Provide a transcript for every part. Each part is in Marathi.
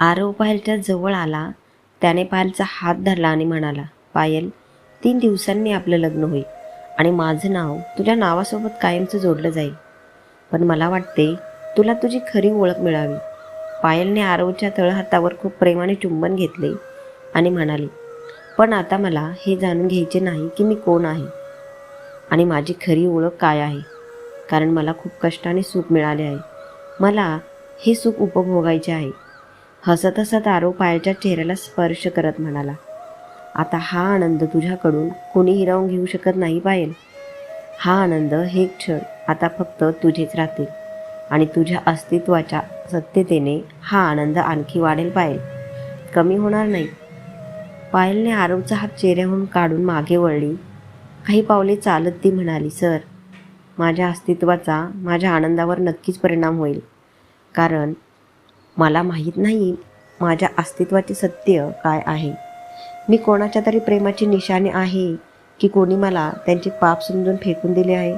आरव पायलच्या जवळ आला त्याने पायलचा हात धरला आणि म्हणाला पायल तीन दिवसांनी आपलं लग्न होईल आणि माझं नाव तुझ्या नावासोबत कायमचं जोडलं जाईल. पण मला वाटते तुला तुझी खरी ओळख मिळावी. पायलने आरवच्या तळहातावर खूप प्रेमाने चुंबन घेतले आणि म्हणाली पण आता मला हे जाणून घ्यायचे नाही की मी कोण आहे आणि माझी खरी ओळख काय आहे कारण मला खूप कष्टाने सुख मिळाले आहे. मला हे सुख उपभोगायचे आहे. हसत हसत आरो पायाच्या चेहऱ्याला स्पर्श करत म्हणाला आता हा आनंद तुझ्याकडून कोणी हिरावून घेऊ शकत नाही पायल. हा आनंद हे क्षण आता फक्त तुझेच राहतील आणि तुझ्या अस्तित्वाच्या सत्यतेने हा आनंद आणखी वाढेल पायल. कमी होणार नाही. पायलने आरोपचा हात चेहऱ्याहून काढून मागे वळली. काही पावले चालत ती म्हणाली सर माझ्या अस्तित्वाचा माझ्या आनंदावर नक्कीच परिणाम होईल. कारण मला माहीत नाही माझ्या अस्तित्वाचे सत्य काय आहे. मी कोणाच्या तरी प्रेमाची निशाणी आहे की कोणी मला त्यांचे पाप समजून फेकून दिले आहे?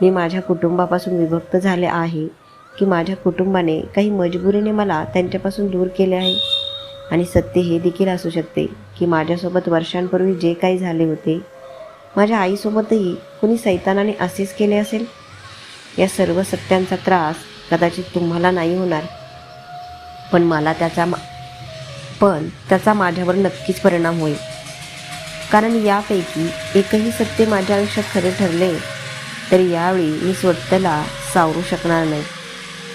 मी माझ्या कुटुंबापासून विभक्त झाले आहे की माझ्या कुटुंबाने काही मजबुरीने मला त्यांच्यापासून दूर केले आहे? आणि सत्य हे देखील असू शकते की माझ्यासोबत वर्षांपूर्वी जे काही झाले होते माझ्या आईसोबतही कुणी सैतानाने असेच केले असेल? या सर्व सत्यांचा त्रास कदाचित तुम्हाला नाही होणार. पण मला त्याचा मा- पण त्याचा माझ्यावर नक्कीच परिणाम होईल. कारण यापैकी एकही सत्य माझ्या आयुष्यात खरे ठरले तर यावेळी मी स्वतःला सावरू शकणार नाही.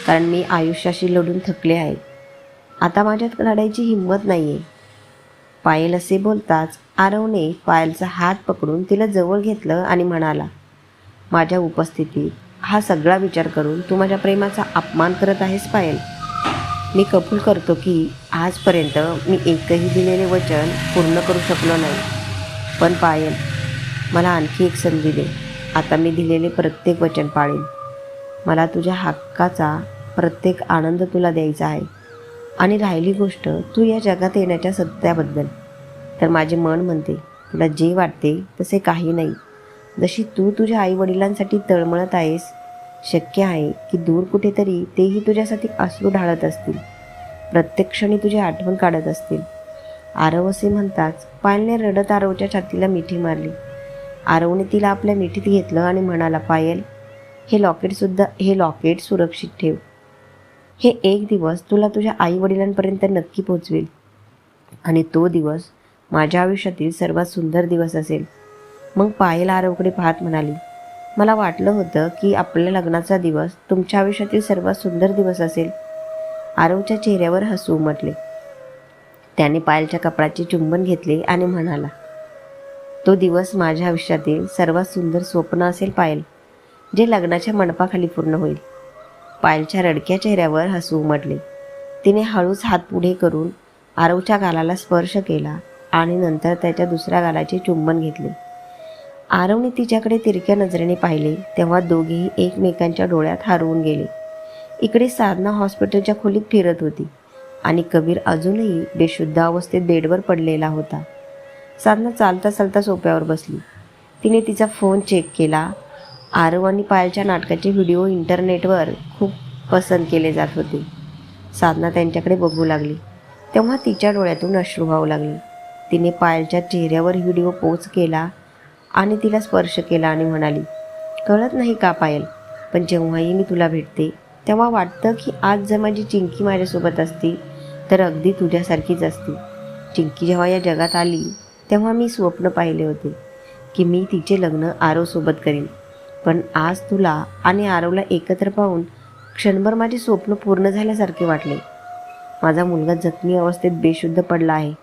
कारण मी आयुष्याशी लढून थकले आहे. आता माझ्यात लढायची हिंमत नाही आहे पायल असे बोलताच आरवने पायलचा हात पकडून तिला जवळ घेतलं आणि म्हणाला माझ्या उपस्थितीत हा सगळा विचार करून तू माझ्या प्रेमाचा अपमान करत आहेस पायल. मी कबूल करतो की आजपर्यंत मी एकही दिलेले वचन पूर्ण करू शकलो नाही. पण पायल मला आणखी एक संधी दे. आता मी दिलेले प्रत्येक वचन पाळेन. मला तुझ्या हक्काचा प्रत्येक आनंद तुला द्यायचा आहे. आणि राहिली गोष्ट तू या जगात येण्याच्या सत्याबद्दल. तर माझे मन म्हणते तुला जे वाटते तसे काही नाही. जशी तू तुझ्या आईवडिलांसाठी तळमळत आहेस शक्य आहे की दूर कुठेतरी तेही तुझ्यासाठी अश्रू ढाळत असतील. प्रत्येक क्षणी तुझी आठवण काढत असतील. आरव असे म्हणताच पायलने रडत आरवच्या छातीला मिठी मारली. आरवने तिला आपल्या मिठीत घेतलं आणि म्हणाला पायल हे लॉकेटसुद्धा हे लॉकेट सुरक्षित ठेव. हे एक दिवस तुला तुझ्या आई वडिलांपर्यंत नक्की पोचवेल. आणि तो दिवस माझ्या आयुष्यातील सर्वात सुंदर दिवस असेल. मग पायल आरवकडे पाहत म्हणाली मला वाटलं होतं की आपल्या लग्नाचा दिवस तुमच्या आयुष्यातील सर्वात सुंदर दिवस असेल. आरवच्या चेहऱ्यावर हसू उमटले त्याने पायलच्या कपडाचे चुंबन घेतले आणि म्हणाला तो दिवस माझ्या आयुष्यातील सर्वात सुंदर स्वप्न असेल पायल जे लग्नाच्या मंडपाखाली पूर्ण होईल. पायलच्या रडक्या चेहऱ्यावर हसू उमटले तिने हळूच हात पुढे करून आरवच्या गालाला स्पर्श केला आणि नंतर त्याच्या दुसऱ्या गालाचे चुंबन घेतले. आरवने तिच्याकडे तिरक्या नजरेने पाहिले तेव्हा दोघेही एकमेकांच्या डोळ्यात हरवून गेले. इकडे साधना हॉस्पिटलच्या खोलीत फिरत होती आणि कबीर अजूनही बेशुद्ध अवस्थेत बेडवर पडलेला होता. साधना चालता चालता सोप्यावर बसली. तिने तिचा फोन चेक केला. आरव आणि पायलच्या नाटकाचे व्हिडिओ इंटरनेटवर खूप पसंत केले जात होते. साधना त्यांच्याकडे बघू लागली. तेव्हा तिच्या डोळ्यातून अश्रू वाहू लागले. तिने पायलच्या चेहऱ्यावर व्हिडिओ पोच केला आणि तिला स्पर्श केला आणि म्हणाली कळत नाही का पायल पण जेव्हाही मी तुला भेटते तेव्हा वाटतं की आज जर माझी चिंकी माझ्यासोबत असती तर अगदी तुझ्यासारखीच असती. चिंकी जेव्हा या जगात आली तेव्हा मी स्वप्न पाहिले होते की मी तिचे लग्न आरवसोबत करीन. पण आज तुला आणि आरवला एकत्र पाहून क्षणभर माझे स्वप्न पूर्ण झाल्यासारखे वाटले. माझा मुलगा जखमी अवस्थेत बेशुद्ध पडला आहे.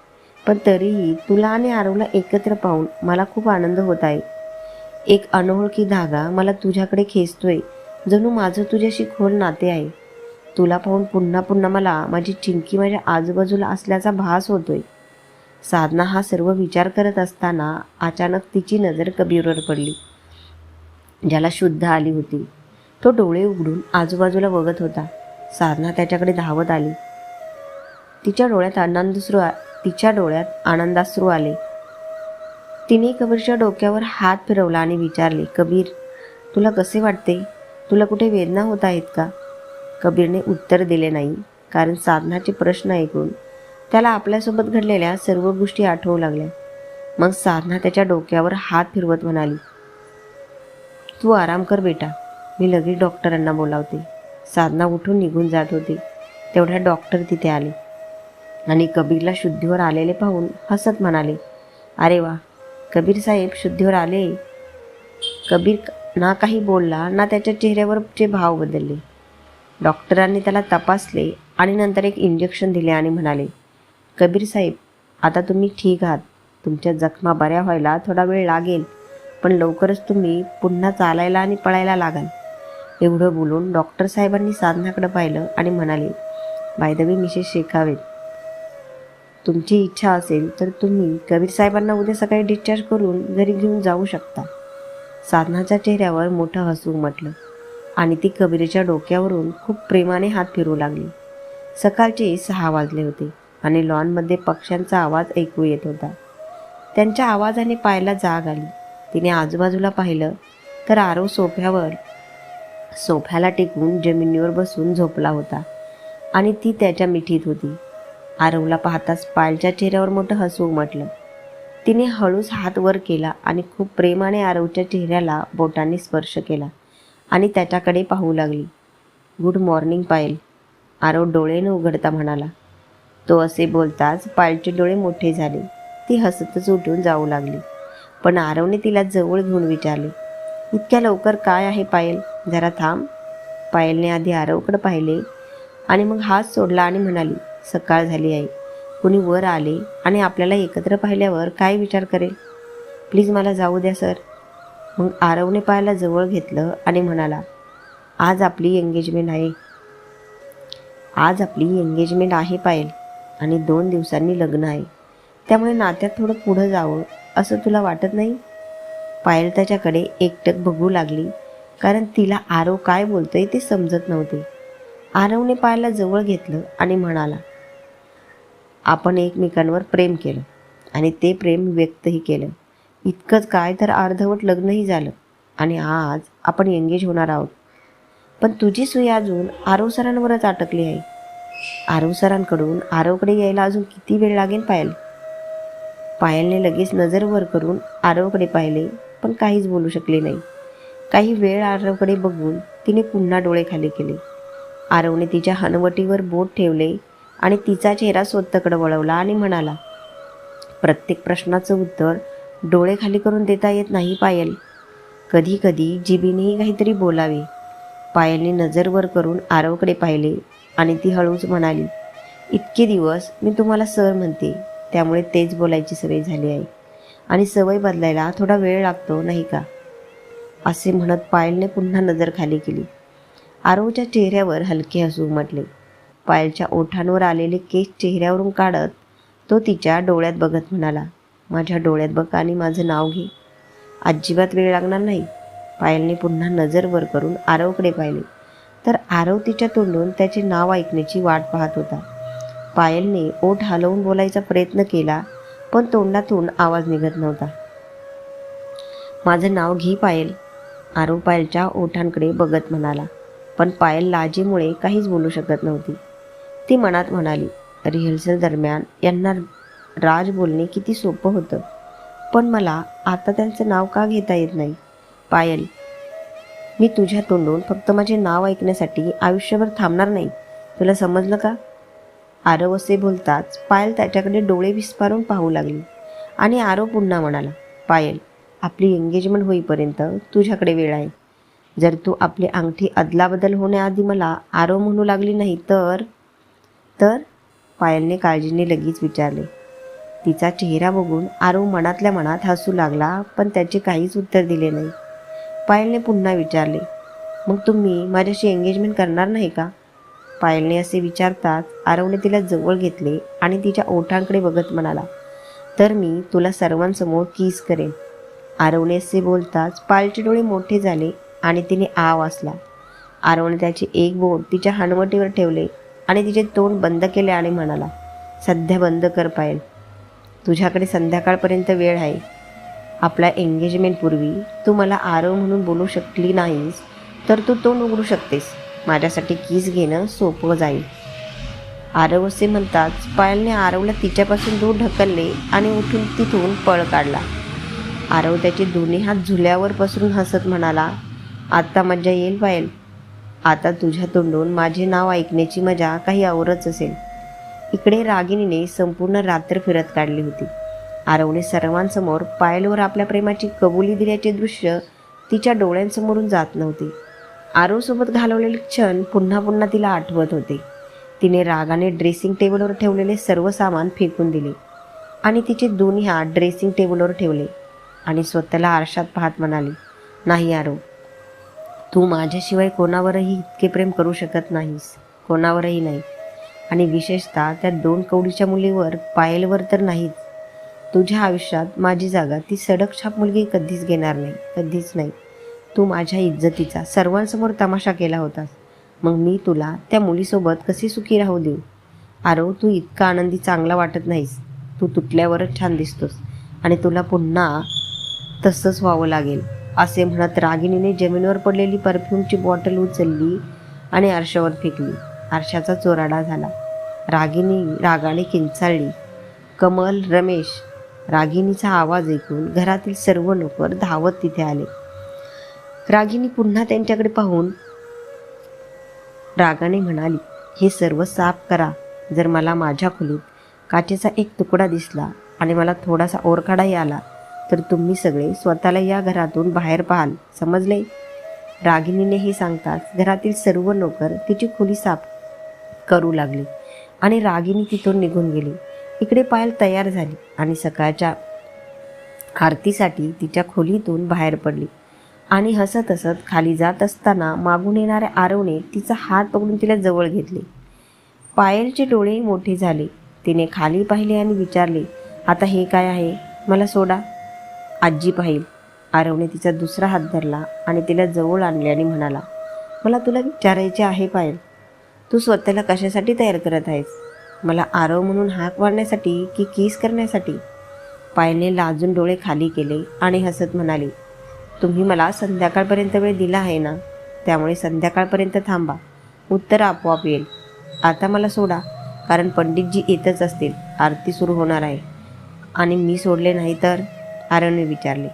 पण तरीही तुला आणि आरवला एकत्र पाहून मला खूप आनंद होत आहे. एक अनोळखी धागा मला तुझ्याकडे खेचतोय जणू माझं तुझ्याशी खोल नाते आहे. तुला पाहून पुन्हा पुन्हा मला माझी चिंकी माझ्या आजूबाजूला असल्याचा भास होतोय. साधना हा सर्व विचार करत असताना अचानक तिची नजर कबीरवर पडली. ज्याला शुद्ध आली होती. तो डोळे उघडून आजूबाजूला बघत होता. साधना त्याच्याकडे धावत आली. तिच्या डोळ्यात आनंदश्रू आ- तिच्या डोळ्यात आनंदाश्रू आले. तिने कबीरच्या डोक्यावर हात फिरवला आणि विचारले कबीर तुला कसे वाटते? तुला कुठे वेदना होत आहेत का? कबीरने उत्तर दिले नाही कारण साधनाचे प्रश्न ऐकून त्याला आपल्यासोबत घडलेल्या सर्व गोष्टी आठवू लागल्या. मग साधना त्याच्या डोक्यावर हात फिरवत म्हणाली तू आराम कर बेटा मी लगेच डॉक्टरांना बोलावते. साधना उठून निघून जात होती. तेवढ्या डॉक्टर तिथे आले. आणि कबीरला शुद्धीवर आलेले पाहून हसत म्हणाले अरे वा कबीर साहेब शुद्धीवर आले. कबीर ना काही बोलला ना त्याच्या चेहऱ्यावरचे भाव बदलले. डॉक्टरांनी त्याला तपासले आणि नंतर एक इंजेक्शन दिले आणि म्हणाले कबीर साहेब आता तुम्ही ठीक आहात. तुमच्या जखमा बऱ्या व्हायला थोडा वेळ लागेल पण लवकरच तुम्ही पुन्हा चालायला आणि पळायला लागाल. एवढं बोलून डॉक्टर साहेबांनी साधनाकडे पाहिलं आणि म्हणाले बायदवी मिसेस शेखावेत तुमची इच्छा असेल तर तुम्ही कबीर साहेबांना उद्या सकाळी डिस्चार्ज करून घरी घेऊन जाऊ शकता. साधनाच्या चेहऱ्यावर मोठं हसू उमटलं आणि ती कबीरच्या डोक्यावरून खूप प्रेमाने हात फिरू लागली. सकाळचे सहा वाजले होते आणि लॉनमध्ये पक्ष्यांचा आवाज ऐकू येत होता. त्यांच्या आवाजाने पायाला जाग आली. तिने आजूबाजूला पाहिलं तर आरो सोफ्यावर सोफ्याला टेकून जमिनीवर बसून झोपला होता आणि ती त्याच्या मिठीत होती. आरवला पाहताच पायलच्या चेहऱ्यावर मोठं हसू उमटलं तिने हळूच हात वर केला आणि खूप प्रेमाने आरवच्या चेहऱ्याला बोटांनी स्पर्श केला आणि त्याच्याकडे पाहू लागली. गुड मॉर्निंग पायल आरव डोळे न उघडता म्हणाला. तो असे बोलताच पायलचे डोळे मोठे झाले. ती हसतच उठून जाऊ लागली. पण आरवने तिला जवळ घेऊन विचारले इतक्या लवकर काय आहे पायल? जरा थांब. पायलने आधी आरवकडे पाहिले आणि मग हात सोडला आणि म्हणाली सकाळ झाली आहे कुणी वर आले आणि आपल्याला एकत्र पाहिल्यावर काय विचार करेल? प्लीज मला जाऊ द्या सर. मग आरवने पायाला जवळ घेतलं आणि म्हणाला आज आपली एंगेजमेंट आहे. आज आपली एंगेजमेंट आहे पायल आणि दोन दिवसांनी लग्न आहे. त्यामुळे नात्यात थोडं पुढं जावं असं तुला वाटत नाही? पायल त्याच्याकडे एकटक बघू लागली कारण तिला आरव काय बोलतोय ते समजत नव्हते. आरवने पायाला जवळ घेतलं आणि म्हणाला आपण एकमेकांवर प्रेम केलं. आणि ते प्रेम व्यक्तही केलं. इतकंच काय तर अर्धवट लग्नही झालं. आणि आज आपण एंगेज होणार आहोत. पण तुझी सुई अजून आरव सरांवरच अटकली आहे. आरव सरांकडून आरवकडे यायला अजून किती वेळ लागेल पायल? पायलने लगेच नजर वर करून आरवकडे पाहिले पण काहीच बोलू शकले नाही. काही वेळ आरवकडे बघून तिने पुन्हा डोळे खाली केले. आरवने तिच्या हनवटीवर बोट ठेवले आणि तिचा चेहरा स्वतःकडे वळवला आणि म्हणाला प्रत्येक प्रश्नाचं उत्तर डोळे खाली करून देता येत नाही पायल. कधी कधी जिबीनेही काहीतरी बोलावे. पायलने नजर वर करून आरवकडे पाहिले आणि ती हळूच म्हणाली इतके दिवस मी तुम्हाला सर म्हणते त्यामुळे तेच बोलायची सवय झाली आहे. आणि सवय बदलायला थोडा वेळ लागतो नाही का? असे म्हणत पायलने पुन्हा नजर खाली केली. आरवच्या चेहऱ्यावर हलके हसू उमटले. पायलच्या ओठांवर आलेले केस चेहऱ्यावरून काढत तो तिच्या डोळ्यात बघत म्हणाला माझ्या डोळ्यात बघ आणि माझं नाव घे. अजिबात वेळ लागणार नाही. पायलने पुन्हा नजर वर करून आरवकडे पाहिले. तर आरव तिच्या तोंडून त्याचे नाव ऐकण्याची वाट पाहत होता. पायलने ओठ हलवून बोलायचा प्रयत्न केला पण तोंडातून आवाज निघत नव्हता. माझं नाव घे पायल. आरव पायलच्या ओठांकडे बघत म्हणाला पण पायल लाजेमुळे काहीच बोलू शकत नव्हती. ती मनात म्हणाली रिहर्सल दरम्यान यांना राज बोलणे किती सोपं होतं. पण मला आता त्यांचं नाव का घेता येत नाही? पायल मी तुझ्या तोंडून फक्त माझे नाव ऐकण्यासाठी आयुष्यभर थांबणार नाही. तुला समजलं का? आरव असे बोलताच पायल त्याच्याकडे डोळे विस्फारून पाहू लागली आणि आरव पुन्हा म्हणाला पायल आपली एंगेजमेंट होईपर्यंत तुझ्याकडे वेळ आहे. जर तू आपली अंगठी अदलाबदल होण्याआधी मला आरव म्हणू लागली नाही तर तर पायलने काळजीने लगेच विचारले. तिचा चेहरा बघून आरव मनातल्या मनात हसू लागला पण त्याचे काहीच उत्तर दिले नाही. पायलने पुन्हा विचारले मग तुम्ही माझ्याशी एंगेजमेंट करणार नाही का? पायलने असे विचारताच आरवने तिला जवळ घेतले आणि तिच्या ओठांकडे बघत म्हणाला तर मी तुला सर्वांसमोर किस करेन. आरवने असे बोलताच पायलचे डोळे मोठे झाले आणि तिने आ वाचला आरवने त्याचे एक बोट तिच्या हनवटीवर ठेवले आणि तिचे तोंड बंद केले आणि म्हणाला सध्या बंद कर पायल. तुझ्याकडे संध्याकाळपर्यंत वेळ आहे. आपल्या एंगेजमेंटपूर्वी तू मला आरव म्हणून बोलू शकली नाहीस तर तू तोंड उघडू शकतेस. माझ्यासाठी किस घेणं सोपं जाईल. आरव असे म्हणताच पायलने आरवला तिच्यापासून दूर ढकलले आणि उठून तिथून पळ काढला. आरव त्याचे दोन्ही हात झुल्यावर पसरून हसत म्हणाला आत्ता मज्जा येईल पायल. आता तुझ्या तोंडून माझे नाव ऐकण्याची मजा काही आवरच असेल. इकडे रागिणीने संपूर्ण रात्र फिरत काढली होती. आरवने सर्वांसमोर पायलवर आपल्या प्रेमाची कबुली दिल्याचे दृश्य तिच्या डोळ्यांसमोरून जात नव्हते. आरोसोबत घालवलेले क्षण पुन्हा पुन्हा तिला आठवत होते. तिने रागाने ड्रेसिंग टेबलवर ठेवलेले सर्व सामान फेकून दिले आणि तिचे दोन्ही हात ड्रेसिंग टेबलवर ठेवले आणि स्वतःला आरशात पाहत म्हणाली नाही आरो तू माझ्याशिवाय कोणावरही इतके प्रेम करू शकत नाहीस. कोणावरही नाही. आणि विशेषतः त्या दोन कवडीच्या मुलीवर पायलवर तर नाहीच. तुझ्या आयुष्यात माझी जागा ती सडक छाप मुलगी कधीच घेणार नाही कधीच नाही. तू माझ्या इज्जतीचा सर्वांसमोर तमाशा केला होतास. मग मी तुला त्या मुलीसोबत कशी सुखी राहू देऊ? आरव तू इतका आनंदी चांगला वाटत नाहीस. तू तुटल्यावरच छान दिसतोस. आणि तुला पुन्हा तसंच व्हावं लागेल. असे म्हणत रागिणीने जमिनीवर पडलेली परफ्यूमची बॉटल उचलली आणि आरशावर फेकली. आरशाचा चोराडा झाला. रागिणी रागाने किंचाळली. कमल रमेश रागिणीचा आवाज ऐकून घरातील सर्व नोकर धावत तिथे आले. रागिणी पुन्हा त्यांच्याकडे पाहून रागाने म्हणाली हे सर्व साफ करा. जर मला माझ्या खोलीत काचेचा एक तुकडा दिसला आणि मला थोडासा ओरखाडाही आला तर तुम्ही सगळे स्वतःला या घरातून बाहेर पाहाल. समजले? रागिणीने हे सांगताच घरातील सर्व नोकर तिची खोली साफ करू लागले आणि रागिणी तिथून निघून गेली. इकडे पायल तयार झाली आणि सकाळच्या आरतीसाठी तिच्या खोलीतून बाहेर पडली आणि हसत हसत खाली जात असताना मागून येणाऱ्या आरवने तिचा हात पकडून तिला जवळ घेतले. पायलचे डोळे मोठे झाले. तिने खाली पाहिले आणि विचारले आता हे काय आहे? मला सोडा. आजी पाहिल. आरवने तिचा दुसरा हात धरला आणि तिला जवळ आणले आणि म्हणाला मला तुला विचारायचे आहे पायल. तू स्वतःला कशासाठी तयार करत आहेस? मला आरव म्हणून हाक मारण्यासाठी की किस करण्यासाठी? पायलने लाजून डोळे खाली केले आणि हसत म्हणाली तुम्ही मला संध्याकाळपर्यंत वेळ दिला आहे ना? त्यामुळे संध्याकाळपर्यंत थांबा. उत्तर आपोआप येईल. आता मला सोडा कारण पंडितजी येतच असतील. आरती सुरू होणार आहे. आणि मी सोडले नाही तर? आरवने विचारले.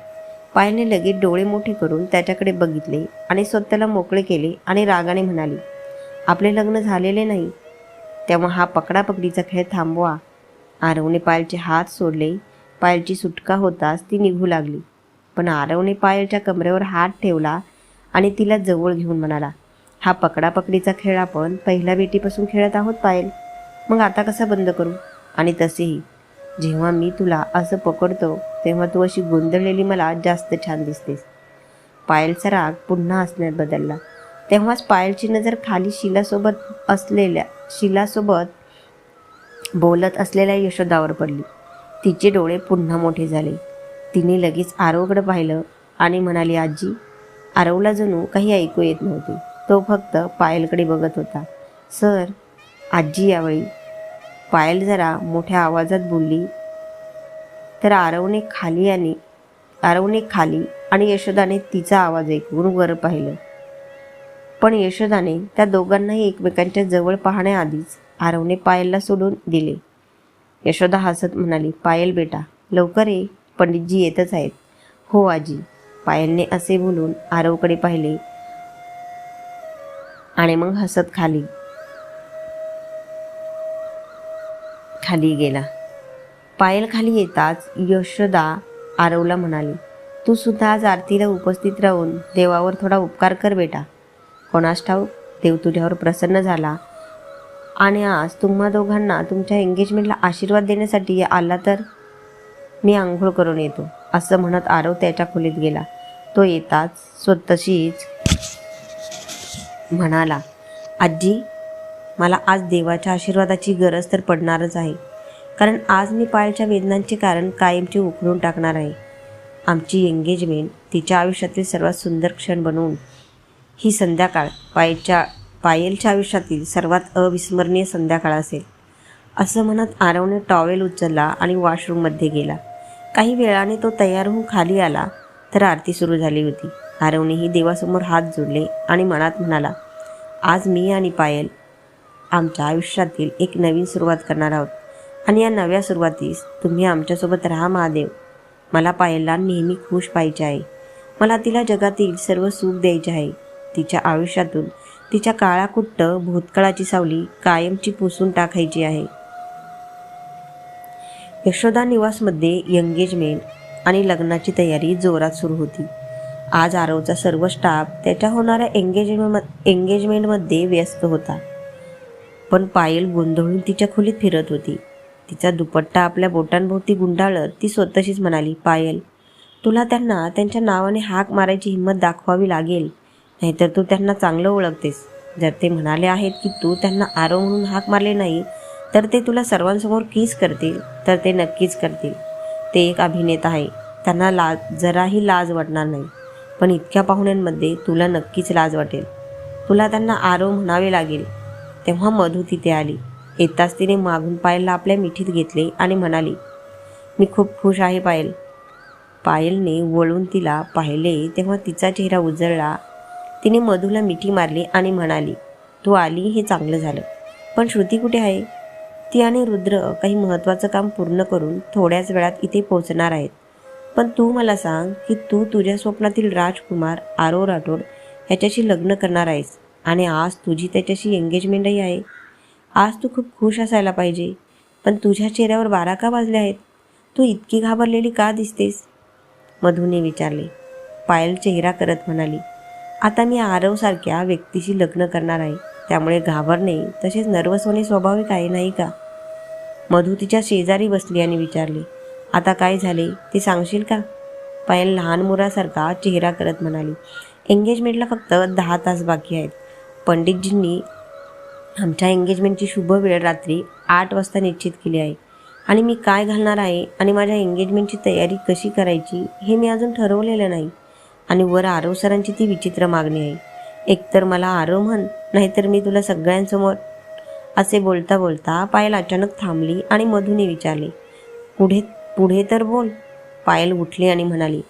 पायलने लगेच डोळे मोठे करून त्याच्याकडे बघितले आणि स्वतःला मोकळे केले आणि रागाने म्हणाली आपले लग्न झालेले नाही. तेव्हा हा पकडापकडीचा खेळ थांबवा. आरवने पायलचे हात सोडले. पायलची सुटका होताच ती निघू लागली. पण आरवने पायलच्या कमरेवर हात ठेवला आणि तिला जवळ घेऊन म्हणाला हा पकडापकडीचा खेळ आपण पहिल्या भेटीपासून खेळत आहोत पायल. मग आता कसा बंद करू? आणि तसेही जेव्हा मी तुला असं पकडतो तेव्हा तू अशी गोंधळलेली मला जास्त छान दिसतेस. पायलचा राग पुन्हा हसण्यात बदलला. तेव्हाच पायलची नजर खाली शिलासोबत असलेल्या शिलासोबत बोलत असलेल्या यशोदावर पडली. तिचे डोळे पुन्हा मोठे झाले. तिने लगेच आरवकडे पाहिलं आणि म्हणाली आजी आरवला जणू काही ऐकू येत नव्हते. तो फक्त पायलकडे बघत होता. सर आजी यावेळी. पायल जरा मोठ्या आवाजात बोलली तर आरवने खाली आणि आरवने खाली आणि यशोदाने तिचा आवाज ऐकून वर पाहिलं. पण यशोदाने त्या दोघांनाही एकमेकांच्या जवळ पाहण्याआधीच आरवने पायलला सोडून दिले. यशोदा हसत म्हणाली पायल बेटा लवकर ये. पंडितजी येतच आहेत. हो आजी. पायलने असे बोलून आरवकडे पाहिले आणि मग हसत खाली खाली गेला. पायल खाली येताच यशोदा आरवला म्हणाली तू सुद्धा आज आरतीला उपस्थित राहून देवावर थोडा उपकार कर बेटा. कोणास ठाऊक देव तुझ्यावर प्रसन्न झाला. आणि आज तुम्हा दोघांना तुमच्या एंगेजमेंटला आशीर्वाद देण्यासाठी आला तर मी आंघोळ करून येतो असं म्हणत आरव त्याच्या खोलीत गेला. तो येताच स्वतःशीच म्हणाला आजी मला आज देवाच्या आशीर्वादाची गरज तर पडणारच आहे. कारण आज मी पायलच्या वेदनांचे कारण कायमचे उखडून टाकणार आहे. आमची एंगेजमेंट तिच्या आयुष्यातील सर्वात सुंदर क्षण बनवून ही संध्याकाळ पायलच्या पायलच्या आयुष्यातील सर्वात अविस्मरणीय संध्याकाळ असेल. असं म्हणत आरवने टॉवेल उचलला आणि वॉशरूममध्ये गेला. काही वेळाने तो तयार होऊन खाली आला तर आरती सुरू झाली होती. आरवनेही देवासमोर हात जोडले आणि मनात म्हणाला आज मी आणि पायल आमच्या आयुष्यातील एक नवीन सुरुवात करणार आहोत. आणि या नव्या सुरुवातीस तुम्ही आमच्यासोबत राहा महादेव. मला पायलला नेहमी खुश पाहिजे आहे. मला तिला जगातील सर्व सुख द्यायचे आहे. तिच्या आयुष्यातून तिच्या काळाकुट्ट भूतकाळाची सावली कायमची पुसून टाकायची आहे. यशोदा निवासमध्ये एंगेजमेंट आणि लग्नाची तयारी जोरात सुरू होती. आज आरवचा सर्व स्टाफ त्याच्या होणाऱ्या एंगेजमेंट एंगेजमेंटमध्ये व्यस्त होता. पण पायल गोंधळून तिच्या खोलीत फिरत होती. तिचा दुपट्टा आपल्या बोटांभोवती गुंडाळत ती स्वतःशीच म्हणाली पायल तुला त्यांना त्यांच्या नावाने हाक मारायची हिंमत दाखवावी लागेल नाहीतर तू त्यांना चांगलं ओळखतेस. जर ते म्हणाले आहेत की तू त्यांना आरो म्हणून हाक मारले नाही तर ते तुला सर्वांसमोर किस करतील? तर ते नक्कीच करतील. ते एक अभिनेता आहे. त्यांना लाज जराही लाज वाटणार नाही. पण इतक्या पाहुण्यांमध्ये तुला नक्कीच लाज वाटेल. तुला त्यांना आरो म्हणावे लागेल. तेव्हा मधू तिथे आली. येताच तिने मागून पायलला आपल्या मिठीत घेतले आणि म्हणाली मी खूप खुश आहे पायल. पायलने वळून तिला पाहिले तेव्हा तिचा चेहरा उजळला. तिने मधूला मिठी मारली आणि म्हणाली तू आली हे चांगलं झालं. पण श्रुती कुठे आहे? ती आणि रुद्र काही महत्त्वाचं काम पूर्ण करून थोड्याच वेळात इथे पोहोचणार आहेत. पण तू मला सांग की तू तुझ्या स्वप्नातील राजकुमार आरो राठोड ह्याच्याशी लग्न करणार आहेस आणि आज तुझी त्याच्याशी एंगेजमेंटही आहे? आज तू खूप खुश असायला पाहिजे. पण तुझ्या चेहऱ्यावर बारा का वाजले आहेत? तू इतकी घाबरलेली का दिसतेस? मधूने विचारले. पायल चेहरा करत म्हणाली आता मी आरवसारख्या व्यक्तीशी लग्न करणार आहे. त्यामुळे घाबरणे तसेच नर्वस होणे स्वाभाविक आहे नाही का? मधू तिच्या शेजारी बसली आणि विचारले आता काय झाले? ते सांगशील का? पायल लहान मुलासारखा चेहरा करत म्हणाली एंगेजमेंटला फक्त दहा तास बाकी आहेत. पंडितजींनी आमच्या एंगेजमेंटची शुभ वेळ रात्री आठ वाजता निश्चित केली आहे. आणि मी काय घालणार आहे आणि माझ्या एंगेजमेंटची तयारी कशी करायची हे मी अजून ठरवलेलं नाही. आणि वर आरव सरांची ती विचित्र मागणी आहे. एकतर मला आरव म्हण नाहीतर मी तुला सगळ्यांसमोर असे बोलता बोलता पायल अचानक थांबली आणि मधूने विचारले पुढे पुढे तर बोल. पायल उठली आणि म्हणाली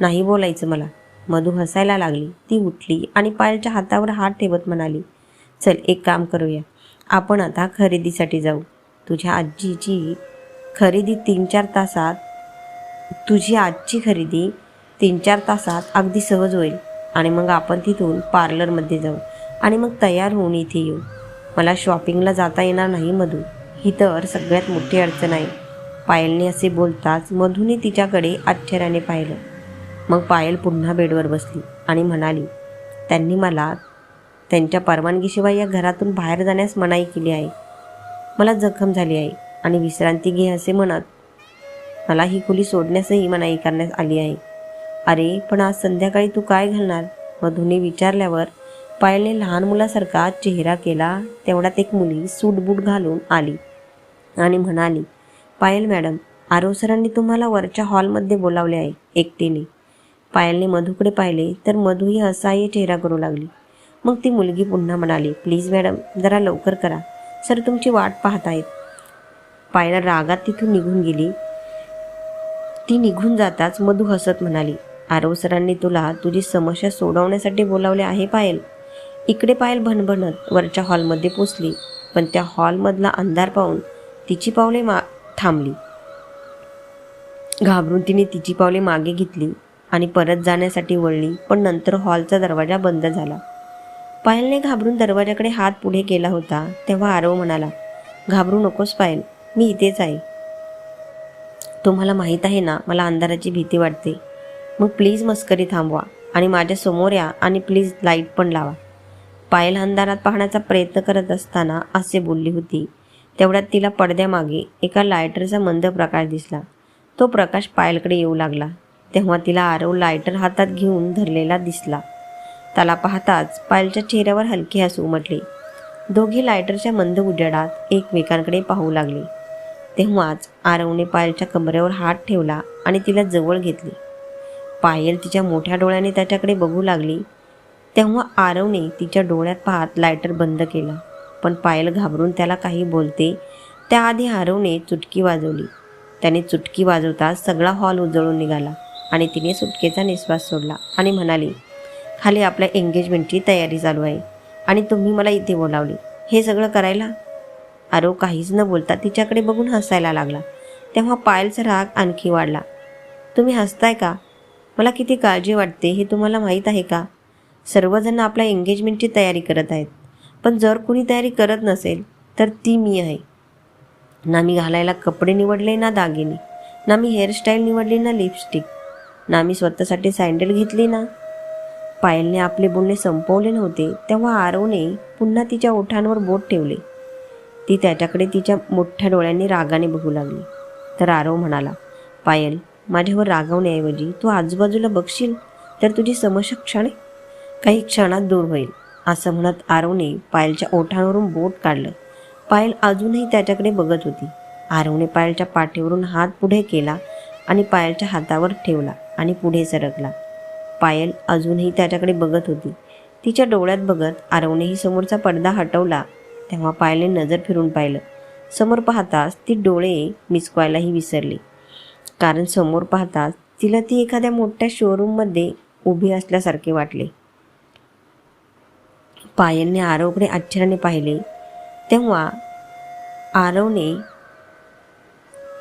नाही बोलायचं मला. मधू हसायला लागली ती उठली आणि पायलच्या हातावर हात ठेवत म्हणाली चल एक काम करूया. आपण आता खरेदीसाठी जाऊ. तुझ्या आजीची खरेदी तीन चार तासात तुझी आजची खरेदी तीन चार तासात अगदी सहज होईल. आणि मग आपण तिथून पार्लरमध्ये जाऊ. आणि मग तयार होऊन इथे येऊ. मला शॉपिंगला जाता येणार नाही मधू. ही तर सगळ्यात मोठी अडचण आहे. पायलने असे बोलताच मधूने तिच्याकडे आश्चर्याने पाहिलं. मग पायल पुन्हा बेडवर बसली आणि म्हणाली त्यांनी मला त्यांच्या परवानगीशिवाय या घरातून बाहेर जाण्यास मनाई केली आहे मला जखम झाली आहे आणि विश्रांती घे असे म्हणत मला ही खोली सोडण्यासही मनाई करण्यात आली आहे अरे पण आज संध्याकाळी तू काय घालणार? मधूने विचारल्यावर पायलने लहान मुलासारखा चेहरा केला. तेवढ्यात एक मुली सूटबूट घालून आली आणि म्हणाली पायल मॅडम आरव सरांनी तुम्हाला वरच्या हॉलमध्ये बोलावले आहे एकटीने. पायलने मधूकडे पाहिले तर मधूही असहाय्य चेहरा करू लागली. मग ती मुलगी पुन्हा म्हणाली प्लीज मॅडम जरा लवकर करा. सर तुमची वाट पाहत आहेत पायला रागात तिथून निघून गेली. ती निघून जाताच मधू हसत म्हणाली आरव सरांनी तुला तुझी समस्या सोडवण्यासाठी बोलावले आहे पायल. इकडे पायल भणभणत वरच्या हॉलमध्ये पोचली पण त्या हॉलमधला अंधार पाहून तिची पावले मा थांबली. घाबरून तिने तिची पावले मागे घेतली आणि परत जाण्यासाठी वळली पण नंतर हॉलचा दरवाजा बंद झाला. पायलने घाबरून दरवाजाकडे हात पुढे केला होता. तेव्हा आरव म्हणाला घाबरू नकोस पायल मी इथेच आहे. तुम्हाला माहीत आहे ना मला अंधाराची भीती वाटते. मग प्लीज मस्करी थांबवा आणि माझ्यासमोर या आणि प्लीज लाइट पण लावा. पायल अंधारात पाहण्याचा प्रयत्न करत असताना असे बोलली होती. तेवढ्यात तिला पडद्यामागे एका लायटरचा मंद प्रकाश दिसला. तो प्रकाश पायलकडे येऊ लागला. तेव्हा तिला आरव लायटर हातात घेऊन धरलेला दिसला. त्याला पाहताच पायलच्या चेहऱ्यावर हलके हसू उमटले. दोघे लायटरच्या मंद उजेडात एकमेकांकडे पाहू लागले. तेव्हाच आरवने पायलच्या कमरेवर हात ठेवला आणि तिला जवळ घेतली. पायल तिच्या मोठ्या डोळ्याने त्याच्याकडे बघू लागली. तेव्हा आरवने तिच्या डोळ्यात पाहत लायटर बंद केला. पण पायल घाबरून त्याला काही बोलते त्याआधी आरवने चुटकी वाजवली. त्याने चुटकी वाजवताच सगळा हॉल उजळून निघाला आणि तिने सुटकेचा निश्वास सोडला आणि म्हणाली खाली आपल्या एंगेजमेंटची तयारी चालू आहे. आणि तुम्ही मला इथे बोलावली. हे सगळं करायला? आरो हो, काहीच न बोलता तिच्याकडे बघून हसायला लागला. तेव्हा पायलचा राग आणखी वाढला. तुम्ही हसताय का? मला किती काळजी वाटते हे तुम्हाला माहीत आहे का? सर्वजण आपल्या एंगेजमेंटची तयारी करत आहेत. पण जर कोणी तयारी करत नसेल तर ती मी आहे. ना मी घालायला कपडे निवडले ना दागिने. ना मी हेअरस्टाईल निवडली ना लिपस्टिक ना मी स्वतःसाठी सँडल घेतली ना पायलने आपले बोलणे संपवले नव्हते तेव्हा आरवने पुन्हा तिच्या ओठांवर बोट ठेवले. ती त्याच्याकडे तिच्या मोठ्या डोळ्यांनी रागाने बघू लागली. तर आरव म्हणाला पायल माझ्यावर रागवण्याऐवजी तू आजूबाजूला बघशील तर तुझी समस्या क्षणे काही क्षणात दूर होईल. असं म्हणत आरवने पायलच्या ओठांवरून बोट काढलं. पायल अजूनही त्याच्याकडे बघत होती. आरवने पायलच्या पाठीवरून हात पुढे केला आणि पायलच्या हातावर ठेवला आणि पुढे सरकला. पायल अजूनही त्याच्याकडे बघत होती. तिच्या डोळ्यात बघत आरवनेही समोरचा पडदा हटवला तेव्हा पायलने नजर फिरून पाहिलं. समोर पाहताच ती डोळे मिचकवायलाही विसरली. कारण समोर पाहताच तिला ती एखाद्या मोठ्या शोरूममध्ये उभी असल्यासारखे वाटले. पायलने आरवकडे आश्चर्याने पाहिले. तेव्हा आरवने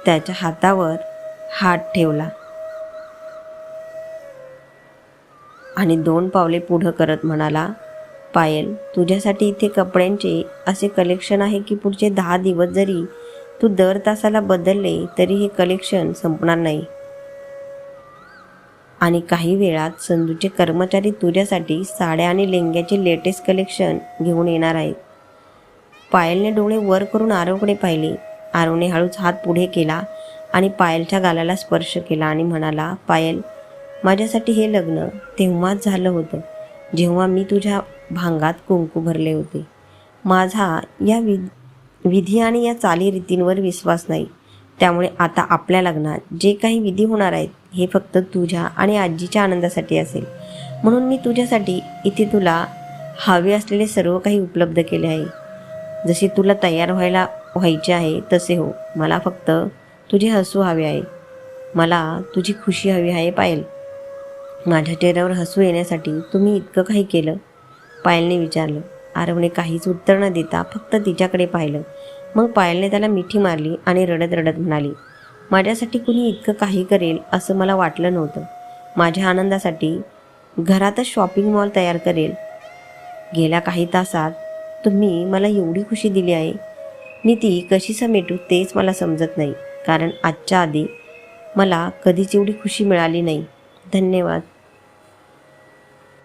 त्याच्या हातावर हात ठेवला. आणि दोन पावले पुढं करत म्हणाला पायल तुझ्यासाठी इथे कपड्यांचे असे कलेक्शन आहे की पुढचे दहा दिवस जरी तू दर तासाला बदलले तरी हे कलेक्शन संपणार नाही. आणि काही वेळात संधूचे कर्मचारी तुझ्यासाठी साड्या आणि लेंग्याचे लेटेस्ट कलेक्शन घेऊन येणार आहेत. पायलने डोळे वर करून आरवकडे पाहिले. आरवने हळूच हात पुढे केला आणि पायलच्या गालाला स्पर्श केला आणि म्हणाला पायल माझ्यासाठी हे लग्न तेव्हाच झालं होतं जेव्हा मी तुझ्या भांगात कुंकू भरले होते. माझा या वि विधी आणि या चालीरीतींवर विश्वास नाही. त्यामुळे आता आपल्या लग्नात जे काही विधी होणार आहेत हे फक्त तुझ्या आणि आजीच्या आनंदासाठी असेल. म्हणून मी तुझ्यासाठी इथे तुला हवे असलेले सर्व काही उपलब्ध केले आहे. जशी तुला तयार व्हायला व्हायचे आहे तसे हो. मला फक्त तुझे हसू हवे आहे. मला तुझी खुशी हवी आहे पायल. माझ्या चेहऱ्यावर हसू येण्यासाठी तुम्ही इतकं काही केलं? पायलने विचारलं. आरवने काहीच उत्तर न देता फक्त तिच्याकडे पाहिलं. मग पायलने त्याला मिठी मारली आणि रडत रडत म्हणाली माझ्यासाठी कुणी इतकं काही करेल असं मला वाटलं नव्हतं. माझ्या आनंदासाठी घरातच शॉपिंग मॉल तयार करेल. गेल्या काही तासात तुम्ही मला एवढी खुशी दिली आहे. मी ती कशी समेटू तेच मला समजत नाही. कारण आजच्या आधी मला कधीच एवढी खुशी मिळाली नाही. धन्यवाद.